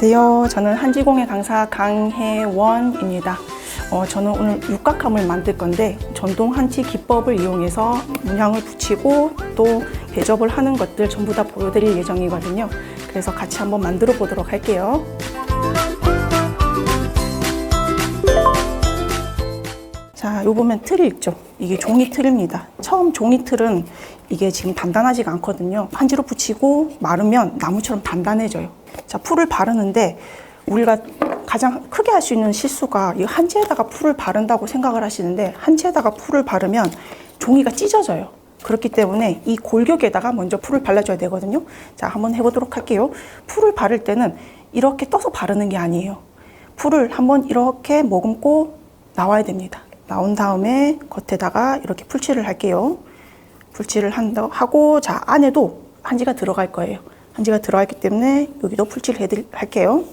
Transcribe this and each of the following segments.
안녕하세요. 저는 한지공예 강사 강혜원입니다. 어, 저는 오늘 육각함을 만들 건데 전동 한치 기법을 이용해서 문양을 붙이고 또 배접을 하는 것들 전부 다 보여드릴 예정이거든요. 그래서 같이 한번 만들어 보도록 할게요. 자, 요 보면 틀이 있죠. 이게 종이 틀입니다. 처음 종이 틀은 이게 지금 단단하지가 않거든요. 한지로 붙이고 마르면 나무처럼 단단해져요. 자, 풀을 바르는데 우리가 가장 크게 할 수 있는 실수가 이 한지에다가 풀을 바른다고 생각을 하시는데 한지에다가 풀을 바르면 종이가 찢어져요. 그렇기 때문에 이 골격에다가 먼저 풀을 발라줘야 되거든요. 자, 한번 해보도록 할게요. 풀을 바를 때는 이렇게 떠서 바르는 게 아니에요. 풀을 한번 이렇게 머금고 나와야 됩니다. 나온 다음에 겉에다가 이렇게 풀칠을 할게요. 풀칠을 한다 하고 자 안에도 한지가 들어갈 거예요. 한지가 들어갔기 때문에 여기도 풀칠을 해드릴 할게요.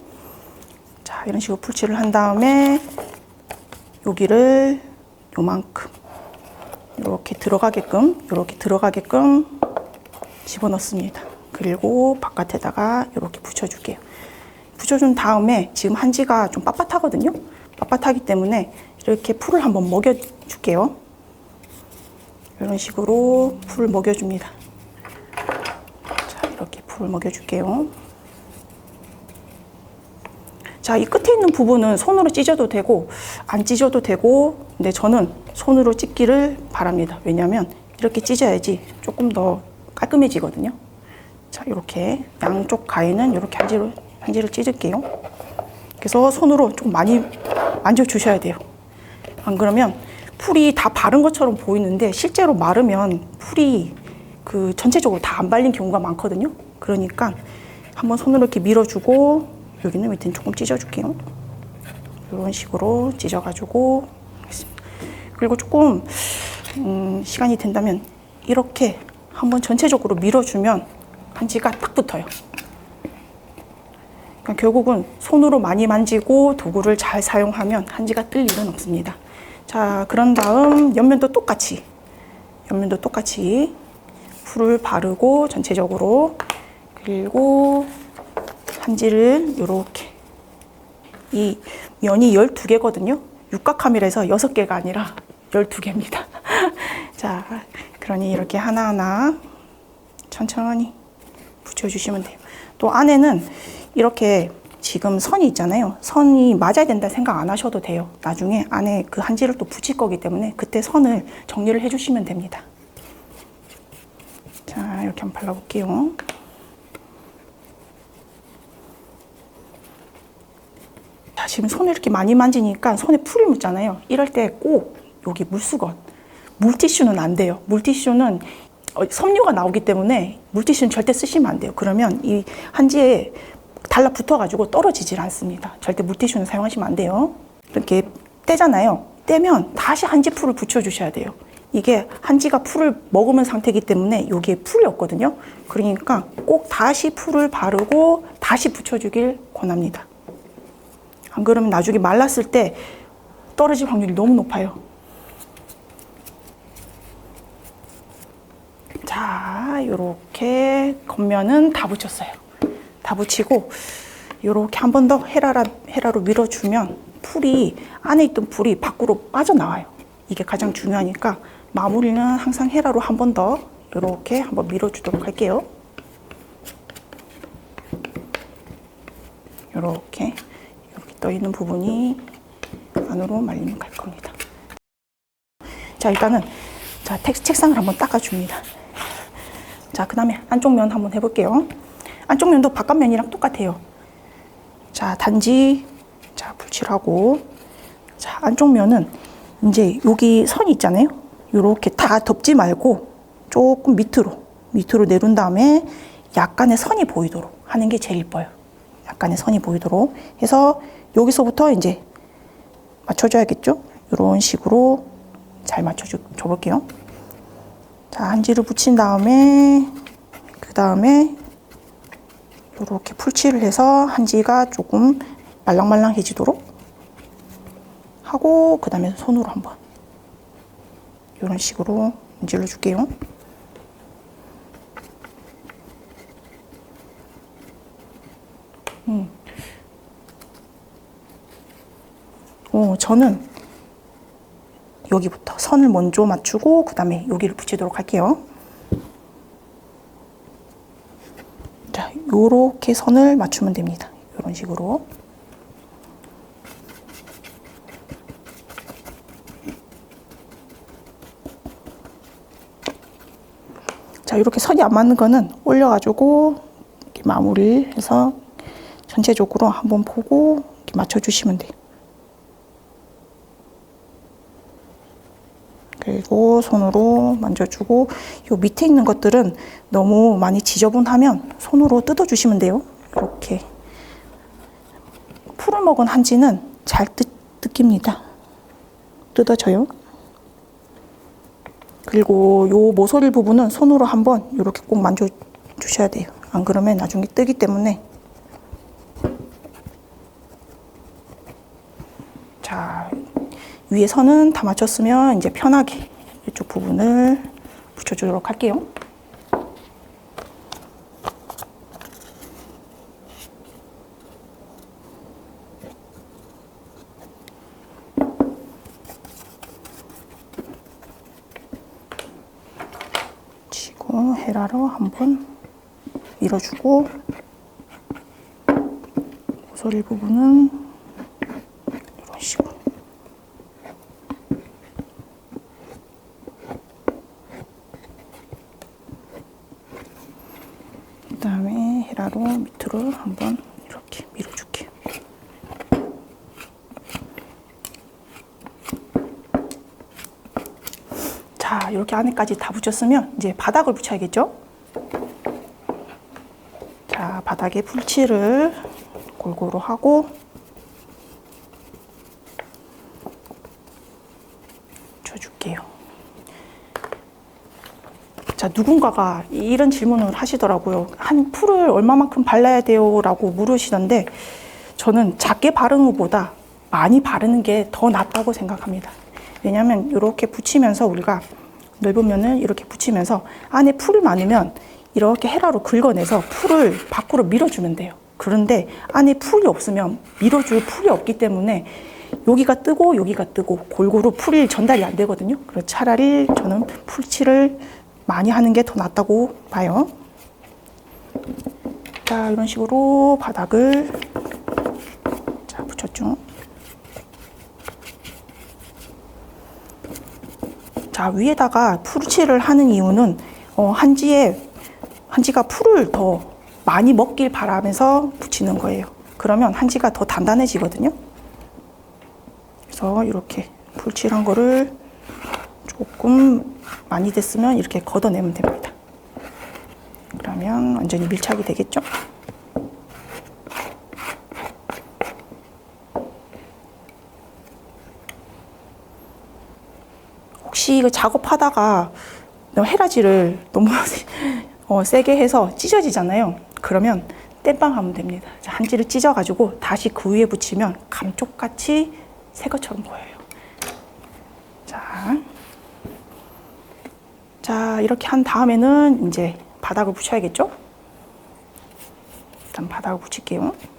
자 이런 식으로 풀칠을 한 다음에 여기를 요만큼 이렇게 들어가게끔 이렇게 들어가게끔 집어넣습니다. 그리고 바깥에다가 이렇게 붙여줄게요. 붙여준 다음에 지금 한지가 좀 빳빳하거든요. 빳빳하기 때문에 이렇게 풀을 한번 먹여줄게요. 이런 식으로 풀을 먹여줍니다. 자, 이렇게 풀을 먹여줄게요. 자, 이 끝에 있는 부분은 손으로 찢어도 되고, 안 찢어도 되고, 근데 저는 손으로 찢기를 바랍니다. 왜냐면 이렇게 찢어야지 조금 더 깔끔해지거든요. 자, 이렇게 양쪽 가위는 이렇게 한지를, 한지를 찢을게요. 그래서 손으로 좀 많이 만져주셔야 돼요. 안 그러면 풀이 다 바른 것처럼 보이는데 실제로 마르면 풀이 그 전체적으로 다 안 발린 경우가 많거든요. 그러니까 한번 손으로 이렇게 밀어주고 여기는 밑에 조금 찢어줄게요. 이런 식으로 찢어가지고. 그리고 조금 음, 시간이 된다면 이렇게 한번 전체적으로 밀어주면 한지가 딱 붙어요. 그러니까 결국은 손으로 많이 만지고 도구를 잘 사용하면 한지가 뜰 일은 없습니다. 자, 그런 다음 옆면도 똑같이 옆면도 똑같이 풀을 바르고 전체적으로 그리고 한지를 이렇게 이 면이 12개거든요. 육각함이라서 6개가 아니라 12개입니다. 자, 그러니 이렇게 하나하나 천천히 붙여주시면 돼요. 또 안에는 이렇게 지금 선이 있잖아요. 선이 맞아야 된다 생각 안 하셔도 돼요. 나중에 안에 그 한지를 또 붙일 거기 때문에 그때 선을 정리를 해주시면 됩니다. 자, 이렇게 한번 발라볼게요. 자, 지금 손을 이렇게 많이 만지니까 손에 풀이 묻잖아요. 이럴 때 꼭 여기 물수건, 물티슈는 안 돼요. 물티슈는 어, 섬유가 나오기 때문에 물티슈는 절대 쓰시면 안 돼요. 그러면 이 한지에 달라붙어가지고 떨어지질 않습니다. 절대 물티슈는 사용하시면 안 돼요. 이렇게 떼잖아요. 떼면 다시 한지 풀을 붙여주셔야 돼요. 이게 한지가 풀을 먹으면 상태이기 때문에 여기에 풀이 없거든요. 그러니까 꼭 다시 풀을 바르고 다시 붙여주길 권합니다. 안 그러면 나중에 말랐을 때 떨어질 확률이 너무 높아요. 자, 요렇게 겉면은 다 붙였어요. 다 붙이고 요렇게 한 번 더 헤라라, 헤라로 밀어주면 풀이 안에 있던 풀이 밖으로 빠져나와요. 이게 가장 중요하니까 마무리는 항상 헤라로 한 번더 요렇게 한번 밀어주도록 할게요. 요렇게 이렇게 떠 있는 부분이 안으로 말리면 갈 겁니다. 자 일단은 자 텍, 책상을 한번 닦아줍니다. 자 그 다음에 안쪽 면 한번 해볼게요. 안쪽 면도 바깥 면이랑 똑같아요. 자 단지 자 불칠하고 자 안쪽 면은 이제 여기 선이 있잖아요. 요렇게 다 덮지 말고 조금 밑으로 밑으로 내린 다음에 약간의 선이 보이도록 하는 게 제일 이뻐요. 약간의 선이 보이도록 해서 여기서부터 이제 맞춰줘야겠죠? 이런 식으로 잘 맞춰줘 볼게요. 자, 한지를 붙인 다음에 그 다음에 이렇게 풀칠을 해서 한지가 조금 말랑말랑해지도록 하고 그 다음에 손으로 한번 이런 식으로 문질러 줄게요. 음. 어, 저는 여기부터 선을 먼저 맞추고 그 다음에 여기를 붙이도록 할게요. 요렇게 선을 맞추면 됩니다. 이런 식으로. 자, 이렇게 선이 안 맞는 거는 올려가지고 마무리해서 전체적으로 한번 보고 맞춰주시면 돼요. 그리고 손으로 만져주고 요 밑에 있는 것들은 너무 많이 지저분하면 손으로 뜯어주시면 돼요. 이렇게 풀을 먹은 한지는 잘 뜯, 뜯깁니다. 뜯어져요. 그리고 요 모서리 부분은 손으로 한번 이렇게 꼭 만져 주셔야 돼요. 안 그러면 나중에 뜨기 때문에 자 위에 선은 다 맞췄으면 이제 편하게 이쪽 부분을 붙여주도록 할게요. 치고 헤라로 한번 밀어주고 모서리 부분은 이런 식으로 그 다음에 헤라로 밑으로 한번 이렇게 밀어줄게요. 자, 안에까지 다 붙였으면 이제 바닥을 붙여야겠죠? 자, 바닥에 풀칠을 골고루 하고 쳐줄게요. 자, 누군가가 이런 질문을 하시더라고요. 한 풀을 얼마만큼 발라야 돼요? 라고 물으시던데 저는 작게 바르는 것보다 많이 바르는 게 더 낫다고 생각합니다. 왜냐하면 이렇게 붙이면서 우리가 넓은 면을 이렇게 붙이면서 안에 풀이 많으면 이렇게 헤라로 긁어내서 풀을 밖으로 밀어주면 돼요. 그런데 안에 풀이 없으면 밀어줄 풀이 없기 때문에 여기가 뜨고 여기가 뜨고 골고루 풀이 전달이 안 되거든요. 그래서 차라리 저는 풀칠을 많이 하는 게 더 낫다고 봐요. 자, 이런 식으로 바닥을 자, 붙였죠. 자, 위에다가 풀칠을 하는 이유는 어, 한지에 한지가 풀을 더 많이 먹길 바라면서 붙이는 거예요. 그러면 한지가 더 단단해지거든요. 그래서 이렇게 풀칠한 거를 조금 많이 됐으면 이렇게 걷어내면 됩니다. 그러면 완전히 밀착이 되겠죠? 혹시 이거 작업하다가 헤라지를 너무 어, 세게 해서 찢어지잖아요. 그러면 땜빵 하면 됩니다. 자, 한지를 찢어가지고 다시 그 위에 붙이면 감쪽같이 새 것처럼 보여요. 자, 자 이렇게 한 다음에는 이제 바닥을 붙여야겠죠? 일단 바닥을 붙일게요.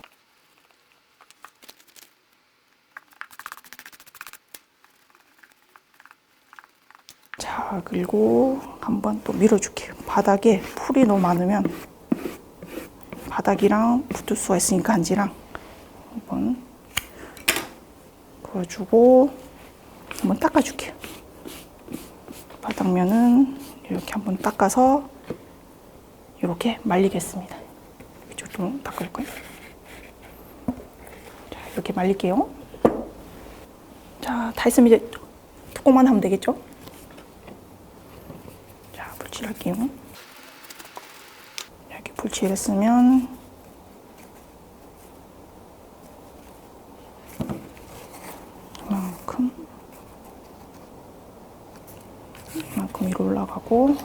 자, 그리고 한번 또 밀어줄게요. 바닥에 풀이 너무 많으면 바닥이랑 붙을 수가 있으니까 한지랑 한번 그어주고 한번 닦아줄게요. 바닥면은 이렇게 한번 닦아서 이렇게 말리겠습니다. 이쪽도 닦을 거예요. 자, 이렇게 말릴게요. 자, 다 했으면 이제 뚜껑만 하면 되겠죠? 자, 불칠할게요. 이렇게 불칠했으면 이만큼 이만큼 위로 올라가고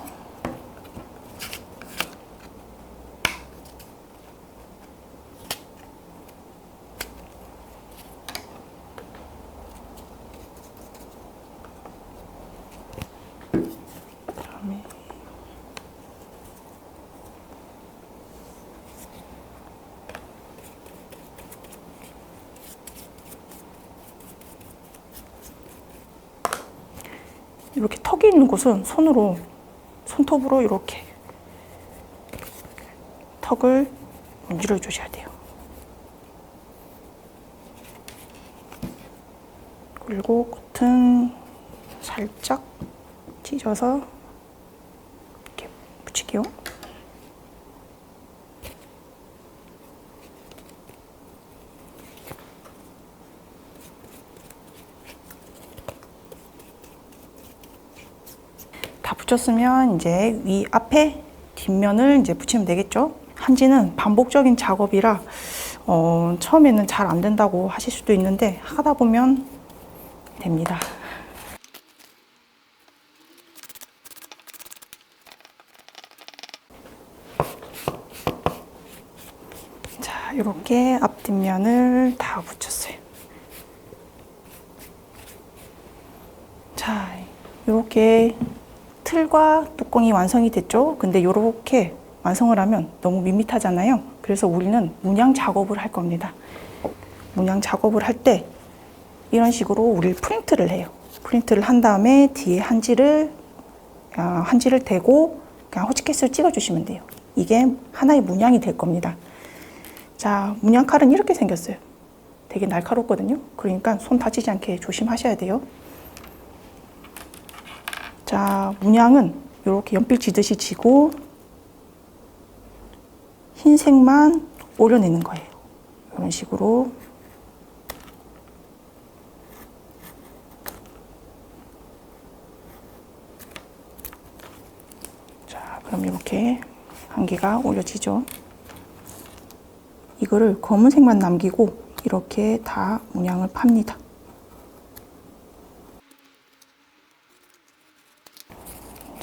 그다음에 이렇게 턱이 있는 곳은 손으로 손톱으로 이렇게 턱을 문질러 주셔야 돼요. 그리고 끝은 살짝 찢어서 이렇게 붙이게요. 다 붙였으면 이제 위 앞에 뒷면을 이제 붙이면 되겠죠. 한지는 반복적인 작업이라 어, 처음에는 잘 안 된다고 하실 수도 있는데 하다 보면 됩니다. 자, 이렇게 앞뒷면을 다 붙였어요. 자, 이렇게 틀과 뚜껑이 완성이 됐죠. 근데 이렇게 완성을 하면 너무 밋밋하잖아요. 그래서 우리는 문양 작업을 할 겁니다. 문양 작업을 할 때 이런 식으로 우리 프린트를 해요. 프린트를 한 다음에 뒤에 한지를 아, 한지를 대고 그냥 호치케이스를 찍어주시면 돼요. 이게 하나의 문양이 될 겁니다. 자, 문양 칼은 이렇게 생겼어요. 되게 날카롭거든요. 그러니까 손 다치지 않게 조심하셔야 돼요. 자, 문양은 이렇게 연필 지듯이 지고 흰색만 오려내는 거예요. 이런 식으로. 자, 그럼 이렇게 한 개가 올려지죠. 이거를 검은색만 남기고 이렇게 다 문양을 팝니다.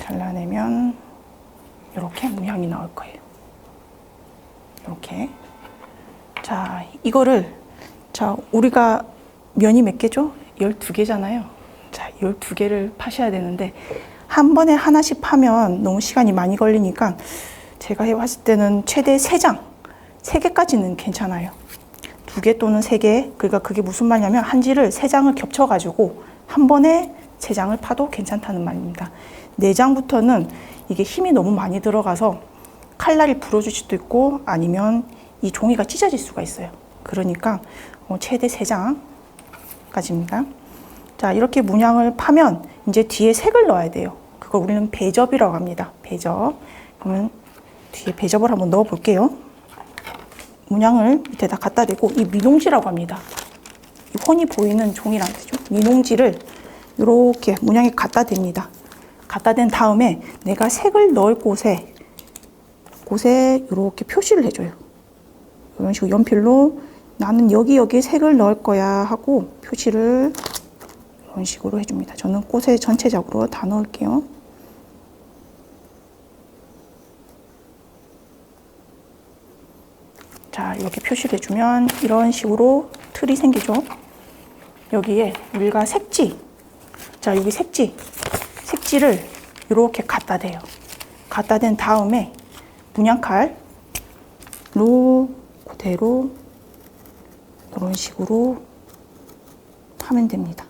잘라내면 이렇게 문양이 나올 거예요. 이렇게. 자, 이거를 자, 우리가 면이 몇 개죠? 12개잖아요. 자, 12개를 파셔야 되는데 한 번에 하나씩 파면 너무 시간이 많이 걸리니까 제가 해 봤을 때는 최대 3장, 3개까지는 괜찮아요. 두개 또는 세 개. 그러니까 그게 무슨 말이냐면 한지를 세 장을 겹쳐 가지고 한 번에 세 장을 파도 괜찮다는 말입니다. 네 장부터는 이게 힘이 너무 많이 들어가서 칼날이 부러질 수도 있고 아니면 이 종이가 찢어질 수가 있어요. 그러니까 어, 최대 세 장까지입니다. 자, 이렇게 문양을 파면 이제 뒤에 색을 넣어야 돼요. 그걸 우리는 배접이라고 합니다. 배접. 그러면 뒤에 배접을 한번 넣어 볼게요. 문양을 밑에다 갖다 대고 이 민홍지라고 합니다. 이 혼이 보이는 종이란 뜻이죠. 민홍지를 이렇게 문양에 갖다 댑니다. 갖다 댄 다음에 내가 색을 넣을 곳에 곳에 이렇게 표시를 해줘요. 이런 식으로 연필로 나는 여기 여기 색을 넣을 거야 하고 표시를 이런 식으로 해줍니다. 저는 꽃에 전체적으로 다 넣을게요. 자, 이렇게 표시를 해주면 이런 식으로 틀이 생기죠. 여기에 우리가 색지, 자, 여기 색지, 색지를 이렇게 갖다 대요. 갖다 댄 다음에 문양칼로 그대로 이런 식으로 하면 됩니다.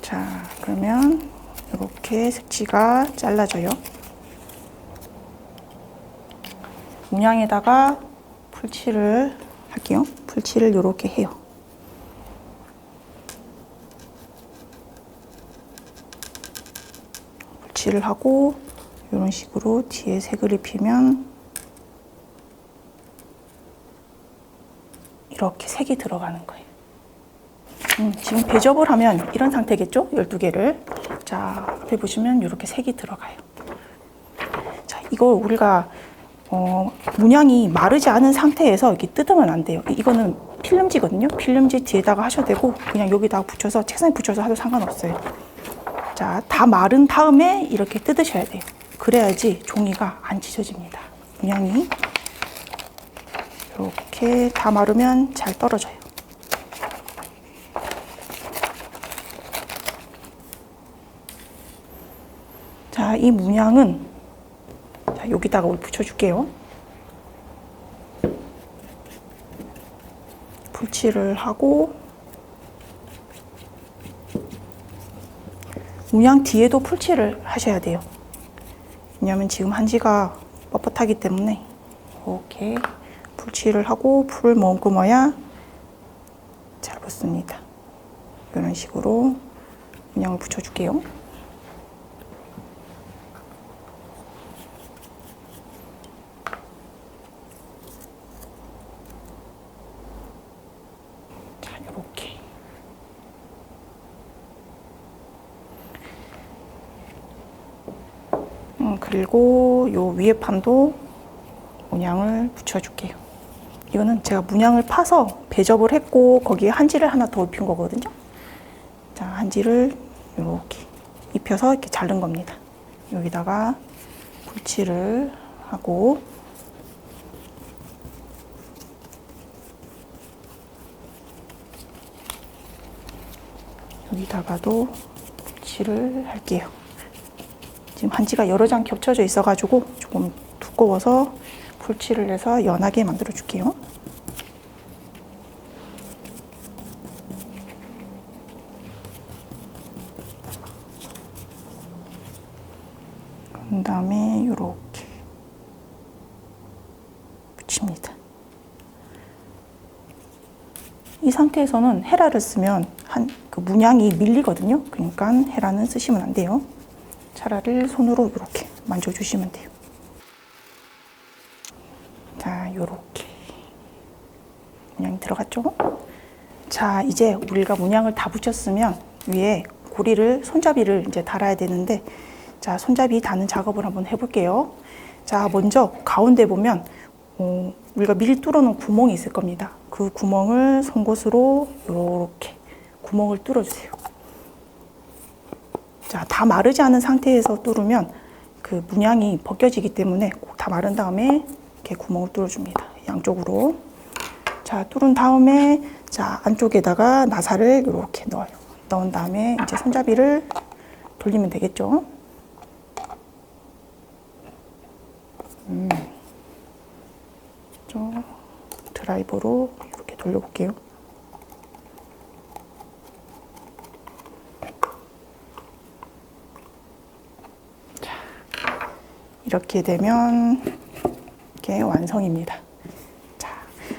자, 그러면 이렇게 색지가 잘라져요. 문양에다가 풀칠을 할게요. 풀칠을 이렇게 해요. 풀칠을 하고 이런 식으로 뒤에 색을 입히면 이렇게 색이 들어가는 거예요. 음, 지금 배접을 하면 이런 상태겠죠? 12개를. 자, 앞에 보시면 이렇게 색이 들어가요. 자, 이걸 우리가 어, 문양이 마르지 않은 상태에서 이렇게 뜯으면 안 돼요. 이거는 필름지거든요. 필름지 뒤에다가 하셔도 되고 그냥 여기다가 붙여서 책상에 붙여서 하도 상관없어요. 자, 다 마른 다음에 이렇게 뜯으셔야 돼요. 그래야지 종이가 안 찢어집니다. 문양이 이렇게 다 마르면 잘 떨어져요. 자, 이 문양은 자, 여기다가 우리 붙여줄게요. 풀칠을 하고 문양 뒤에도 풀칠을 하셔야 돼요. 왜냐하면 지금 한지가 뻣뻣하기 때문에 이렇게 풀칠을 하고 풀을 머금어야 잘 붙습니다. 이런 식으로 문양을 붙여줄게요. 자, 이렇게. 음, 그리고 요 위에 판도 문양을 붙여줄게요. 이거는 제가 문양을 파서 배접을 했고 거기에 한지를 하나 더 입힌 거거든요. 자, 한지를 이렇게 입혀서 이렇게 자른 겁니다. 여기다가 불칠을 하고 여기다가도 불칠을 할게요. 지금 한지가 여러 장 겹쳐져 있어가지고 조금 두꺼워서 풀칠을 해서 연하게 만들어 줄게요. 그 다음에 이렇게 붙입니다. 이 상태에서는 헤라를 쓰면 한 그 문양이 밀리거든요. 그러니까 헤라는 쓰시면 안 돼요. 차라리 손으로 이렇게 만져주시면 돼요. 자, 요렇게 문양이 들어갔죠? 자, 이제 우리가 문양을 다 붙였으면 위에 고리를 손잡이를 이제 달아야 되는데 자, 손잡이 다는 작업을 한번 해볼게요. 자, 먼저 가운데 보면 어, 우리가 미리 뚫어놓은 구멍이 있을 겁니다. 그 구멍을 송곳으로 이렇게 구멍을 뚫어주세요. 자, 다 마르지 않은 상태에서 뚫으면 그 문양이 벗겨지기 때문에 꼭 다 마른 다음에 이렇게 구멍을 뚫어줍니다. 양쪽으로. 자, 뚫은 다음에 자, 안쪽에다가 나사를 이렇게 넣어요. 넣은 다음에 이제 손잡이를 돌리면 되겠죠. 음. 좀 드라이버로 이렇게 돌려볼게요. 이렇게 되면 이게 완성입니다. 자,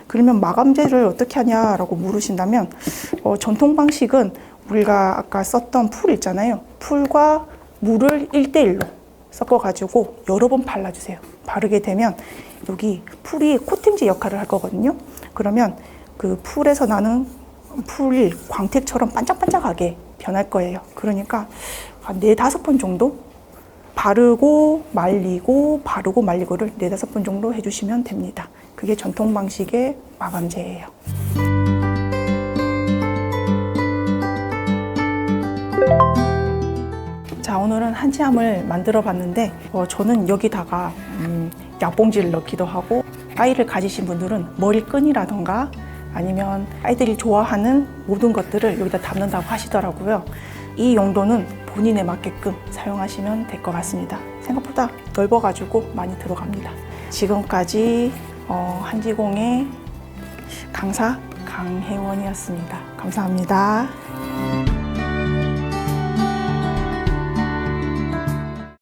그러면 마감재를 어떻게 하냐라고 물으신다면 어, 전통 방식은 우리가 아까 썼던 풀 있잖아요. 풀과 물을 1대1로 섞어가지고 여러 번 발라주세요. 바르게 되면 여기 풀이 코팅제 역할을 할 거거든요. 그러면 그 풀에서 나는 풀 광택처럼 반짝반짝하게 변할 거예요. 그러니까 한 네 다섯 번 정도 바르고 말리고 바르고 말리고를 네다섯 번 정도 해주시면 됩니다. 그게 전통 방식의 마감제예요. 자 오늘은 한치함을 만들어 봤는데 어, 저는 여기다가 음, 약봉지를 넣기도 하고 아이를 가지신 분들은 머리끈이라던가 아니면 아이들이 좋아하는 모든 것들을 여기다 담는다고 하시더라고요. 이 용도는 본인에 맞게끔 사용하시면 될 것 같습니다. 생각보다 넓어가지고 많이 들어갑니다. 지금까지 어, 한지공의 강사 강혜원이었습니다. 감사합니다.